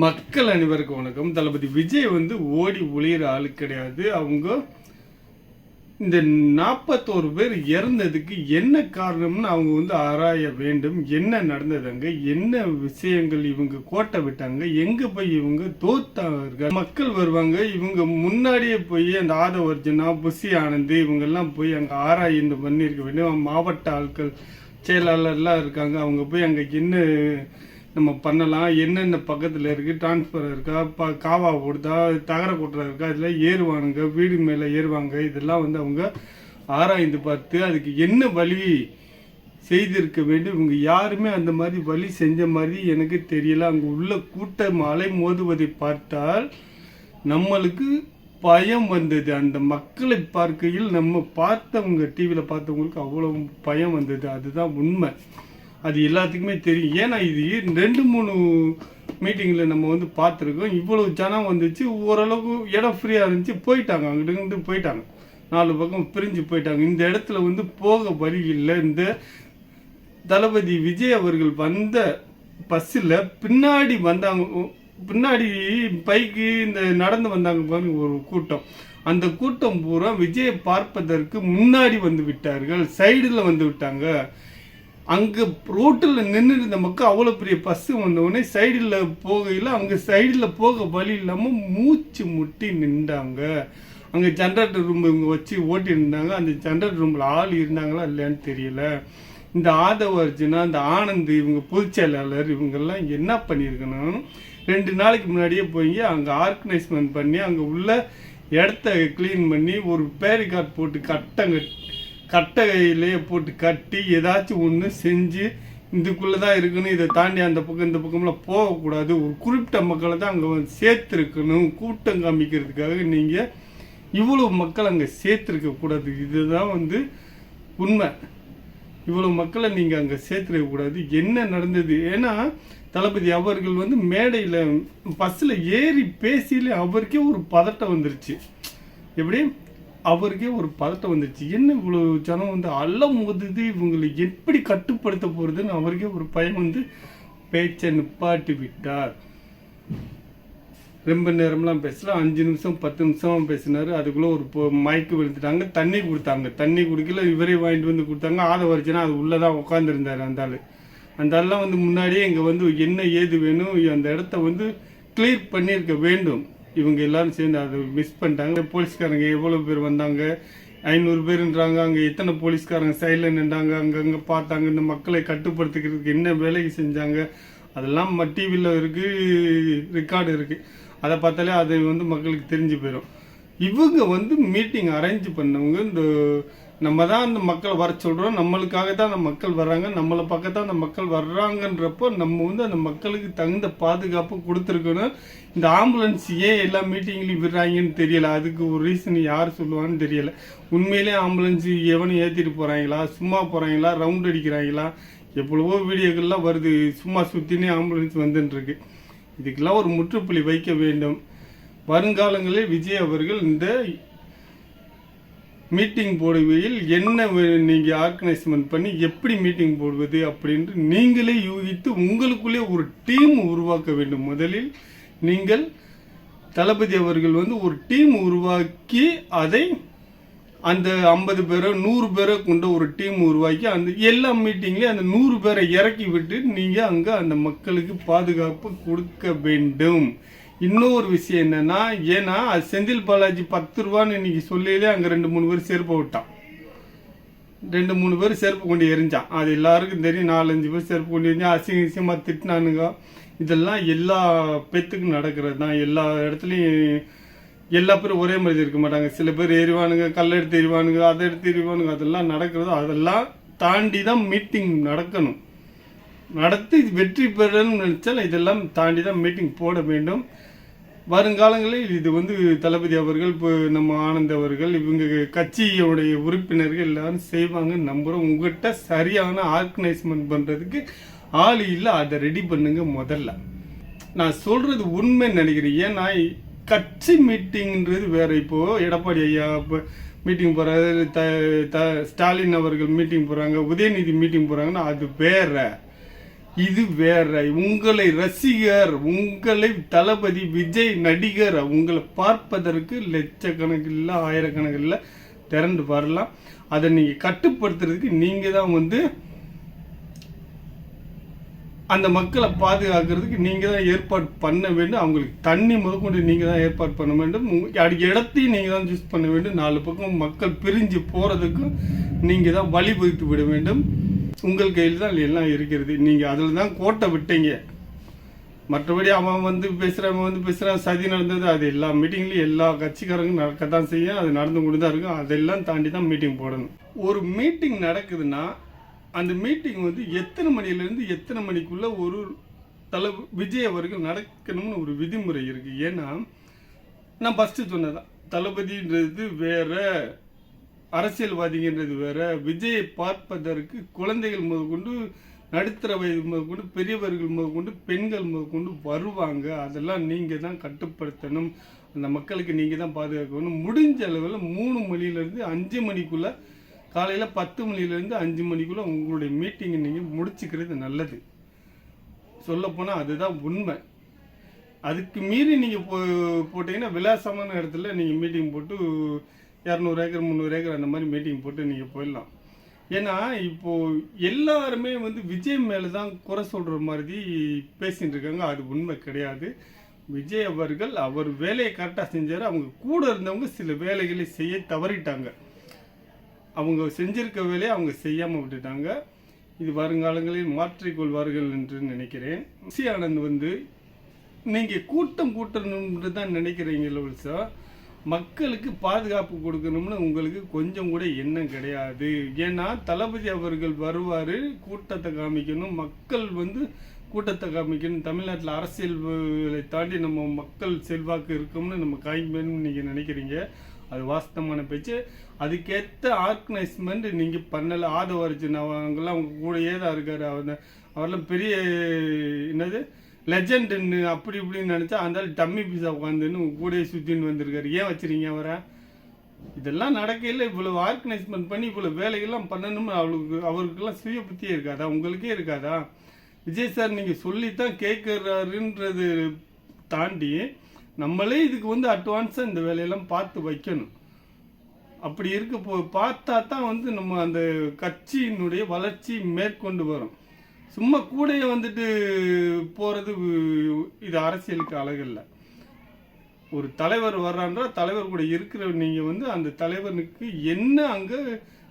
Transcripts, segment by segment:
மக்கள் அனைவருக்கும் வணக்கம். தளபதி விஜய் வந்து ஓடி ஒளியிற ஆள் கிடையாது. அவங்க இந்த நாற்பத்தோரு பேர் இறந்ததுக்கு என்ன காரணம்னு அவங்க வந்து ஆராய வேண்டும். என்ன நடந்ததுங்க? என்ன விஷயங்கள் இவங்க கோட்டை விட்டாங்க? எங்கே போய் இவங்க தோத்தார்கள் மக்கள் வருவாங்க. இவங்க முன்னாடியே போய் அந்த ஆதவர்ஜனா புஷி ஆனந்த் இவங்கெல்லாம் போய் அங்கே ஆராய்ந்து பண்ணியிருக்க வேண்டும் மாவட்ட ஆட்கள் செயலாளர்லாம் இருக்காங்க. அவங்க போய் அங்கே என்ன நம்ம பண்ணலாம். என்னென்ன பக்கத்தில் இருக்குது டிரான்ஸ்ஃபர் இருக்கா? ப காவா ஓடுதா? தகர கொட்டுறா இருக்கா? இதில் ஏறுவானுங்க. வீடு மேலே ஏறுவாங்க. இதெல்லாம் வந்து அவங்க ஆராய்ந்து பார்த்து அதுக்கு என்ன வழி செய்திருக்க வேண்டும்? இவங்க யாருமே அந்த மாதிரி வழி செஞ்ச மாதிரி எனக்கு தெரியல. அங்கே உள்ள கூட்டம் அலை மோதுவதை பார்த்தால் நம்மளுக்கு பயம் வந்தது. அந்த மக்களை பார்க்கையில் நம்ம பார்த்தவங்க டிவியில் பார்த்தவங்களுக்கு அவ்வளோ பயம் வந்தது. அதுதான் உண்மை. அது எல்லாத்துக்குமே தெரியும். ஏன்னா இது ரெண்டு மூணு மீட்டிங்கில் நம்ம வந்து பார்த்துருக்கோம். இவ்வளவு ஜனம் வந்துச்சு. ஓரளவுக்கு இடம் ஃப்ரீயாக இருந்துச்சு. போயிட்டாங்க. அங்கிட்டு இங்கிட்டு போயிட்டாங்க. நாலு பக்கம் பிரிஞ்சு போயிட்டாங்க. இந்த இடத்துல வந்து போக வழி இல்லை. இந்த தளபதி விஜய் அவர்கள் வந்த பஸ்ஸில் பின்னாடி வந்தாங்க. பின்னாடி பைக்கு இந்த நடந்து வந்தாங்க பாருங்க ஒரு கூட்டம். அந்த கூட்டம் பூரா விஜயை பார்ப்பதற்கு முன்னாடி வந்து விட்டார்கள். சைடில் வந்து விட்டாங்க. அங்கே ரோட்டில் நின்று இருந்த மக்கள் அவ்வளோ பெரிய பஸ்ஸு வந்தவுடனே சைடில் போகையில் அங்கே சைடில் போக வழி இல்லாமல் மூச்சு முட்டி நின்றாங்க. அங்கே ஜென்ரேட்டர் ரூம் இவங்க வச்சு ஓட்டி இருந்தாங்க அந்த ஜென்ரேட்டர் ரூமில் ஆள் இருந்தாங்களா இல்லையான்னு தெரியல. இந்த ஆதவ அர்ஜுனா இந்த ஆனந்த் இவங்க பொதுச் செயலாளர் இவங்கெல்லாம் என்ன பண்ணியிருக்கணும்? ரெண்டு நாளைக்கு முன்னாடியே போய் அங்கே ஆர்கனைஸ்மெண்ட் பண்ணி அங்கே உள்ள இடத்த க்ளீன் பண்ணி ஒரு பேரிகார்ட் போட்டு கட்டங்க கட்டையிலே போட்டு கட்டி ஏதாச்சும் ஒன்று செஞ்சு இதுக்குள்ளே தான் இருக்கணும். இதை தாண்டி அந்த பக்கம் இந்த பக்கம்லாம் போகக்கூடாது. ஒரு குறிப்பிட்ட மக்களை தான் அங்கே வந்து சேர்த்துருக்கணும். கூட்டம் காமிக்கிறதுக்காக நீங்கள் இவ்வளோ மக்கள் அங்கே சேர்த்துருக்க கூடாது. இதுதான் வந்து உண்மை. இவ்வளோ மக்களை நீங்கள் அங்கே சேர்த்துருக்க கூடாது. என்ன நடந்தது? ஏன்னா தளபதி அவர்கள் வந்து மேடையில் பஸ்ஸில் ஏறி பேசியிலே அவருக்கே ஒரு பதட்டம் வந்துருச்சு. எப்படி? அவருக்கே ஒரு பதட்டம் வந்துடுச்சு என்ன இவ்வளோ ஜனம் வந்து அல்லம் மோதுது? இவங்களை எப்படி கட்டுப்படுத்த போகிறதுன்னு அவருக்கே ஒரு பயம் வந்து பேச்சை நிப்பாட்டி விட்டார். ரொம்ப நேரம்லாம் பேசல. அஞ்சு நிமிஷம் பத்து நிமிஷம் பேசினார். அதுக்குள்ளே ஒரு மயக்கு விழுந்துட்டாங்க. தண்ணி கொடுத்தாங்க. தண்ணி குடிக்கல. இவரே வாங்கிட்டு வந்து கொடுத்தாங்க. ஆத வரைச்சுன்னா அது உள்ளே தான் உட்காந்துருந்தார் அந்த ஆள். அந்த ஆள்லாம் வந்து முன்னாடியே இங்கே வந்து என்ன ஏது வேணும்? அந்த இடத்த வந்து கிளியர் பண்ணியிருக்க வேண்டும். இவங்க எல்லாரும் சேர்ந்து அதை மிஸ் பண்ணிட்டாங்க. போலீஸ்காரங்க எவ்வளோ பேர் வந்தாங்க? ஐநூறு பேருன்றாங்க அங்கே எத்தனை போலீஸ்காரங்க சைடில் நின்றாங்க? அங்கங்கே பார்த்தாங்க. இந்த மக்களை கட்டுப்படுத்திக்கிறதுக்கு என்ன வேலையை செஞ்சாங்க? அதெல்லாம் டிவியில் இருக்குது ரெக்கார்டு இருக்குது அதை பார்த்தாலே அது வந்து மக்களுக்கு தெரிஞ்சு போயிடும் இவங்க வந்து மீட்டிங் அரேஞ்ச் பண்ணவங்க இந்த நம்ம தான் அந்த மக்கள் வர சொல்கிறோம் நம்மளுக்காக தான் அந்த மக்கள் வர்றாங்க. நம்மளை பக்கம் தான் அந்த மக்கள் வர்றாங்கன்றப்போ நம்ம வந்து அந்த மக்களுக்கு தகுந்த பாதுகாப்பு கொடுத்துருக்கணும். இந்த ஆம்புலன்ஸ் ஏன் எல்லா மீட்டிங்லையும் விடுறாங்கன்னு தெரியல. அதுக்கு ஒரு ரீசன் யார் சொல்லுவான்னு தெரியல. உண்மையிலே ஆம்புலன்ஸ் எவனும் ஏற்றிட்டு போகிறாங்களா சும்மா போகிறாங்களா ரவுண்ட் அடிக்கிறாங்களா? எவ்வளவோ வீடியோக்கள்லாம் வருது. சும்மா சுற்றினே ஆம்புலன்ஸ் வந்துட்டுருக்கு. இதுக்கெல்லாம் ஒரு முற்றுப்புள்ளி வைக்க வேண்டும். வருங்காலங்களில் விஜய் அவர்கள் இந்த மீட்டிங் போடுவையில் என்ன நீங்கள் ஆர்கனைஸ்மெண்ட் பண்ணி எப்படி மீட்டிங் போடுவது அப்படின்று நீங்களே யூகித்து உங்களுக்குள்ளே ஒரு டீம் உருவாக்க வேண்டும். முதலில் நீங்கள் தளபதி அவர்கள் வந்து ஒரு டீம் உருவாக்கி அதை அந்த ஐம்பது பேரோ நூறு பேரோ கொண்ட ஒரு டீம் உருவாக்கி அந்த எல்லா மீட்டிங்லேயும் அந்த நூறு பேரை இறக்கி விட்டு நீங்கள் அங்கே அந்த மக்களுக்கு பாதுகாப்பு கொடுக்க வேண்டும். இன்னொரு விஷயம் என்னன்னா ஏன்னா அது செந்தில் பாலாஜி பத்து ரூபான்னு இன்னைக்கு சொல்லியிலே அங்கே ரெண்டு மூணு பேர் செருப்பு விட்டான். ரெண்டு மூணு பேர் செருப்பு கொண்டு எரிஞ்சான். அது எல்லாருக்கும் தெரியும். நாலஞ்சு பேர் செருப்பு கொண்டு எரிஞ்சா அசிங்க அசிங்கமாக திட்டினானுங்க. இதெல்லாம் எல்லா பேத்துக்கும் நடக்கிறது தான். எல்லா இடத்துலையும் எல்லா பேரும் ஒரே மாதிரி இருக்க மாட்டாங்க. சில பேர் எறிவானுங்க கல் எடுத்து எறிவானுங்க அதை எடுத்து எறிவானுங்க அதெல்லாம் நடக்கிறது அதெல்லாம் தாண்டி தான் மீட்டிங் நடக்கணும். நடத்தி வெற்றி பெறணும்னு நினச்சாலும் இதெல்லாம் தாண்டி தான் மீட்டிங் போட வேண்டும். வருங்காலங்களில் இது வந்து தளபதி அவர்கள் இப்போ நம்ம ஆனந்த் அவர்கள் இவங்க கட்சியோடைய உறுப்பினர்கள் எல்லாரும் செய்வாங்கன்னு நம்புகிறோம் உங்ககிட்ட சரியான ஆர்கனைஸ்மெண்ட் பண்ணுறதுக்கு ஆள் இல்லை. அதை ரெடி பண்ணுங்க முதல்ல. நான் சொல்கிறது உண்மைன்னு நினைக்கிறேன். ஏன்னா கட்சி மீட்டிங்ன்றது வேற. இப்போ எடப்பாடி ஐயா மீட்டிங் போகிறாரு த- த- ஸ்டாலின் அவர்கள் மீட்டிங் போகிறாங்க உதயநிதி மீட்டிங் போகிறாங்கன்னா அது வேற. இது வேற. உங்களை ரசிகர் உங்களை தளபதி விஜய் நடிகர் உங்களை பார்ப்பதற்கு லட்சக்கணக்கில் ஆயிரக்கணக்கில் திரண்டு வரலாம். அதை நீங்க கட்டுப்படுத்துறதுக்கு நீங்கள் தான் வந்து அந்த மக்களை பாதுகாக்கிறதுக்கு நீங்க தான் ஏற்பாடு பண்ண வேண்டும். அவங்களுக்கு தண்ணி முதற்கொண்டு நீங்க தான் ஏற்பாடு பண்ண வேண்டும். அடிக்க இடத்தையும் நீங்க தான் சூஸ் பண்ண வேண்டும். நாலு பக்கம் மக்கள் பிரிஞ்சு போறதுக்கும் நீங்க தான் வழிவகுத்து விட வேண்டும். உங்கள் கையில் தான் எல்லாம் இருக்கிறது. நீங்கள் அதில் தான் கோட்டை விட்டீங்க. மற்றபடி அவன் வந்து பேசுகிறான் அவன் வந்து பேசுகிறான் சதி நடந்தது அது எல்லா மீட்டிங்லேயும் எல்லா கட்சிக்காரங்க தான் செய்யும். அது நடந்து கொண்டு தான் இருக்கும். அதெல்லாம் தாண்டி தான் மீட்டிங் போடணும். ஒரு மீட்டிங் நடக்குதுன்னா அந்த மீட்டிங் வந்து எத்தனை மணிலேருந்து எத்தனை மணிக்குள்ளே ஒரு தலை விஜய் அவர்கள் நடக்கணும்னு ஒரு விதிமுறை இருக்குது ஏன்னா நான் ஃபஸ்ட்டு சொன்னதான் தளபதின்றது வேறு அரசியல்வாதிங்கன்றது வேற விஜயை பார்ப்பதற்கு குழந்தைகள் முதற்கொண்டு நடுத்தர வயது முதற்கொண்டு பெரியவர்கள் முதற்கொண்டு பெண்கள் முதற்கொண்டு வருவாங்க. அதெல்லாம் நீங்கள் தான் கட்டுப்படுத்தணும். அந்த மக்களுக்கு நீங்கள் தான் பாதுகாக்கணும். முடிஞ்ச அளவில் மூணு மணிலேருந்து அஞ்சு மணிக்குள்ளே காலையில் பத்து மணிலேருந்து அஞ்சு மணிக்குள்ளே உங்களுடைய மீட்டிங்கை நீங்கள் முடிச்சுக்கிறது நல்லது. சொல்லப்போனால் அதுதான் உண்மை. அதுக்கு மீறி நீங்கள் போ போட்டிங்கன்னா விலாசமான இடத்துல நீங்கள் மீட்டிங் போட்டு இரநூறு ஏக்கர் முந்நூறு ஏக்கர் அந்த மாதிரி மீட்டிங் போட்டு நீங்கள் போயிடலாம். ஏன்னா இப்போது எல்லாருமே வந்து விஜய் மேலே தான் குறை சொல்கிற மாதிரி பேசிகிட்டு இருக்காங்க. அது உண்மை கிடையாது. விஜய் அவர்கள் அவர் வேலையை கரெக்டாக செஞ்சார். அவங்க கூட இருந்தவங்க சில வேலைகளை செய்ய தவறிட்டாங்க. அவங்க செஞ்சிருக்க வேலையை அவங்க செய்யாமல் விட்டுட்டாங்க. இது வருங்காலங்களில் மாற்றிக்கொள்வார்கள் என்று நினைக்கிறேன். சி ஆனந்த் வந்து நீங்கள் கூட்டம் கூட்டணும்னு தான் நினைக்கிறீங்களோ சார் மக்களுக்கு பாதுகாப்பு கொடுக்கணும்னு உங்களுக்கு கொஞ்சம் கூட எண்ணம் கிடையாது. ஏன்னா தளபதி அவர்கள் வருவார் கூட்டத்தை காமிக்கணும். மக்கள் வந்து கூட்டத்தை காமிக்கணும். தமிழ்நாட்டில் அரசியலை தாண்டி நம்ம மக்கள் செல்வாக்கு இருக்கும்னு நம்ம காமிக்கணும்னு நீங்கள் நினைக்கிறீங்க? அது வாஸ்தவமான பேச்சு. அதுக்கேற்ற ஆர்கனைஸ்மெண்ட் நீங்கள் பண்ணலை. ஆதவ அர்ஜுன் அவங்கெல்லாம் அவங்க கூடயே தான் இருக்கார். அவர் அவரெல்லாம் பெரிய என்னது? லெஜண்டுன்னு அப்படி இப்படின்னு நினச்சா அந்த டம்மி பீஸா உட்காந்துன்னு கூட கூடயே சுற்றின்னு வந்திருக்காரு. ஏன் வச்சிருக்கீங்க அவரை? இதெல்லாம் நடக்கையில் இவ்வளோ ஆர்கனைஸ்மெண்ட் பண்ணி இவ்வளோ வேலையெல்லாம் பண்ணணும்னு அவளுக்கு அவருக்கெல்லாம் சுய புத்தியே இருக்காதா? உங்களுக்கே இருக்காதா? விஜய் சார் நீங்கள் சொல்லித்தான் கேட்குறாருன்றது தாண்டி நம்மளே இதுக்கு வந்து அட்வான்ஸாக இந்த வேலையெல்லாம் பார்த்து வைக்கணும். அப்படி இருக்க போ பார்த்தா தான் வந்து நம்ம அந்த கட்சியினுடைய வளர்ச்சி மேற்கொண்டு வரும். சும்மா கூடையே வந்துட்டு போகிறது இது அரசியலுக்கு அழகு இல்லை ஒரு தலைவர் வர்றான்றா தலைவர் கூட இருக்கிற நீங்கள் வந்து அந்த தலைவனுக்கு என்ன அங்கே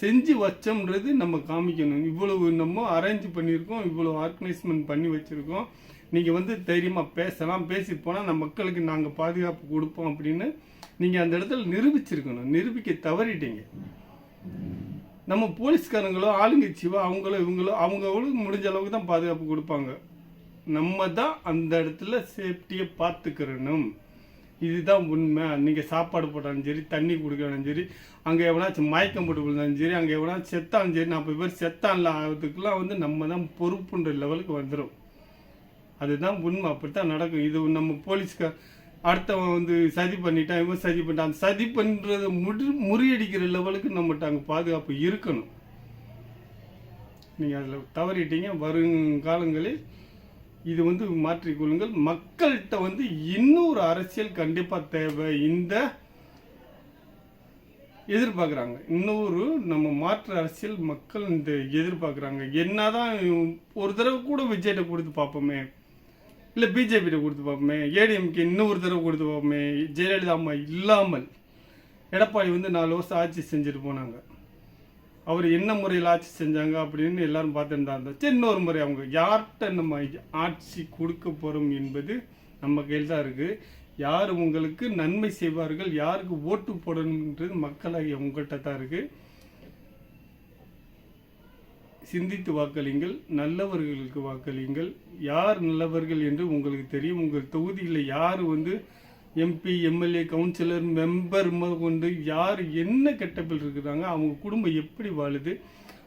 செஞ்சு வச்சோம்ன்றது நம்ம காமிக்கணும். இவ்வளவு நம்ம அரேஞ்ச் பண்ணியிருக்கோம் இவ்வளோ ஆர்கனைஸ்மெண்ட் பண்ணி வச்சுருக்கோம். நீங்கள் வந்து தைரியமாக பேசலாம் பேசி போனால் நம்ம மக்களுக்கு நாங்கள் பாதுகாப்பு கொடுப்போம் அப்படின்னு நீங்கள் அந்த இடத்துல நிரூபிச்சிருக்கணும். நிரூபிக்க தவறிட்டீங்க. நம்ம போலீஸ்காரங்களோ ஆளுங்கட்சியோ அவங்களோ இவங்களோ அவங்களுக்கு முடிஞ்ச அளவுக்கு தான் பாதுகாப்பு கொடுப்பாங்க. நம்ம தான் அந்த இடத்துல சேஃப்டியை பார்த்துக்கிறணும். இதுதான் உண்மை. நீங்கள் சாப்பாடு போட்டாலும் சரி தண்ணி கொடுக்கணும் சரி அங்கே எவனாச்சும் மயக்கம் போட்டு விழுந்தாலும் சரி அங்கே எவனாச்சும் செத்தாலும் சரி நாற்பது பேர் செத்தான்ல ஆகிறதுக்குலாம் வந்து நம்ம தான் பொறுப்புன்ற லெவலுக்கு வந்துடும் அதுதான் உண்மை. அப்படித்தான் நடக்கும். இது நம்ம போலீஸ்கார் அடுத்தவன் வந்து சதி பண்ணிட்டான் இவன் சதி பண்ணிட்டான். அந்த சதி பண்ணுறத முடி முறியடிக்கிற லெவலுக்கு நம்மகிட்ட அங்கே பாதுகாப்பு இருக்கணும். நீங்கள் அதில் தவறிட்டீங்க வருங்காலங்களில் இது வந்து மாற்றிக்கொள்ளுங்கள் மக்கள்கிட்ட வந்து இன்னொரு அரசியல் கண்டிப்பாக தேவை. இந்த எதிர்பார்க்குறாங்க. இன்னொரு நம்ம மாற்று அரசியல் மக்கள் இந்த எதிர்பார்க்குறாங்க. என்னதான் ஒரு தடவை கூட விஜய்கிட்ட கொடுத்து பார்ப்போமே. இல்லை பிஜேபியிட்ட கொடுத்து பார்ப்போமே ஏடிஎம்கே இன்னொரு தடவை கொடுத்து பார்ப்போமே ஜெயலலிதா அம்மா இல்லாமல் எடப்பாடி வந்து நாலு வருஷம் ஆட்சி செஞ்சுட்டு போனாங்க. அவர் என்ன முறையில் ஆட்சி செஞ்சாங்க அப்படின்னு எல்லாரும் பார்த்துட்டு தான் இருந்தாச்சு இன்னொரு முறை அவங்க யார்கிட்ட நம்ம ஆட்சி கொடுக்க போகிறோம் என்பது நம்ம கையில் தான் இருக்குது யார் உங்களுக்கு நன்மை செய்வார்கள் யாருக்கு ஓட்டு போடணுன்றது மக்களாகிய உங்கள்கிட்ட தான் இருக்குது சிந்தித்து வாக்களியுங்கள் நல்லவர்களுக்கு வாக்களியுங்கள் யார் நல்லவர்கள் என்று உங்களுக்கு தெரியும். உங்கள் தொகுதியில் யார் வந்து எம்பி எம்எல்ஏ கவுன்சிலர் மெம்பர் கொண்டு யார் என்ன கெட்டப்பில் இருக்கிறாங்க அவங்க குடும்பம் எப்படி வாழுது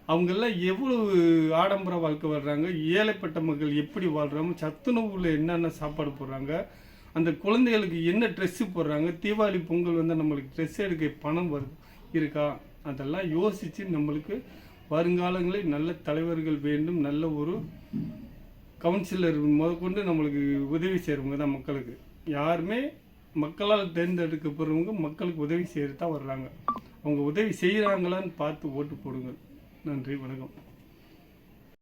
அவங்கெல்லாம் எவ்வளவு ஆடம்பர வாழ்க்கை வாழ்கிறாங்க ஏழைப்பட்ட மக்கள் எப்படி வாழ்கிறாங்க சத்துணவுல என்னென்ன சாப்பாடு போடுறாங்க அந்த குழந்தைகளுக்கு என்ன ட்ரெஸ்ஸு போடுறாங்க தீபாவளி பொங்கல் வந்து நம்மளுக்கு ட்ரெஸ் எடுக்க பணம் வருது இருக்கா? அதெல்லாம் யோசித்து நம்மளுக்கு வருங்காலங்களில் நல்ல தலைவர்கள் வேண்டும் நல்ல ஒரு கவுன்சிலர் முதற்கொண்டு நம்மளுக்கு உதவி செய்கிறவங்க தான் மக்களுக்கு. யாருமே மக்களால் தேர்ந்தெடுக்கப்படுறவங்க மக்களுக்கு உதவி செய்கிறது தான் வர்றாங்க. அவங்க உதவி செய்கிறாங்களான்னு பார்த்து ஓட்டு போடுங்கள். நன்றி வணக்கம்.